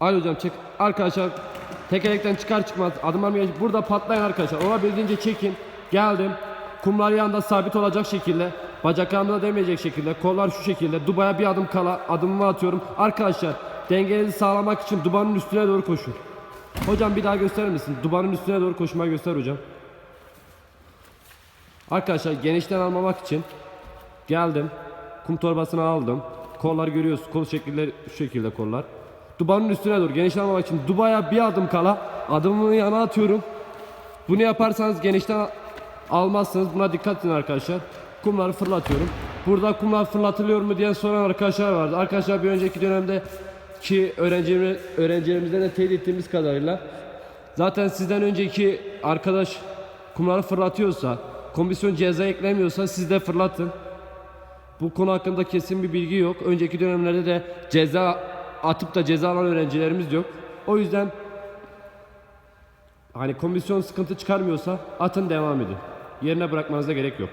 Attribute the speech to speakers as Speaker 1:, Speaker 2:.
Speaker 1: Ali hocam çek. Arkadaşlar tekerlekten çıkar çıkmaz adım almaya burada patlayın arkadaşlar. Olabildiğince çekin. Geldim. Kumlar yanında sabit olacak şekilde. Bacaklarımda değmeyecek şekilde. Kollar şu şekilde. Dubaya bir adım kala adımımı atıyorum. Arkadaşlar dengenizi sağlamak için dubanın üstüne doğru koşun. Hocam bir daha gösterir misin? Dubanın üstüne doğru koşmayı göster hocam. Arkadaşlar genişten almamak için geldim. Kum torbasını aldım. Kollar görüyorsunuz. Kol şekilleri şu şekilde kollar. Dubanın üstüne doğru genişten için dubaya bir adım kala adımımı yana atıyorum. Bunu yaparsanız genişten al- almazsınız. Buna dikkat edin arkadaşlar. Kumları fırlatıyorum. Burada kumlar fırlatılıyor mu diye soran arkadaşlar vardı. Arkadaşlar bir önceki dönemde ki öğrencilerimiz, öğrencilerimizden de teyit ettiğimiz kadarıyla zaten sizden önceki arkadaş kumları fırlatıyorsa, komisyon ceza eklemiyorsa siz de fırlatın. Bu konu hakkında kesin bir bilgi yok. Önceki dönemlerde de ceza atıp da ceza alan öğrencilerimiz yok. O yüzden hani komisyon sıkıntı çıkarmıyorsa atın devam edin. Yerine bırakmanıza gerek yok.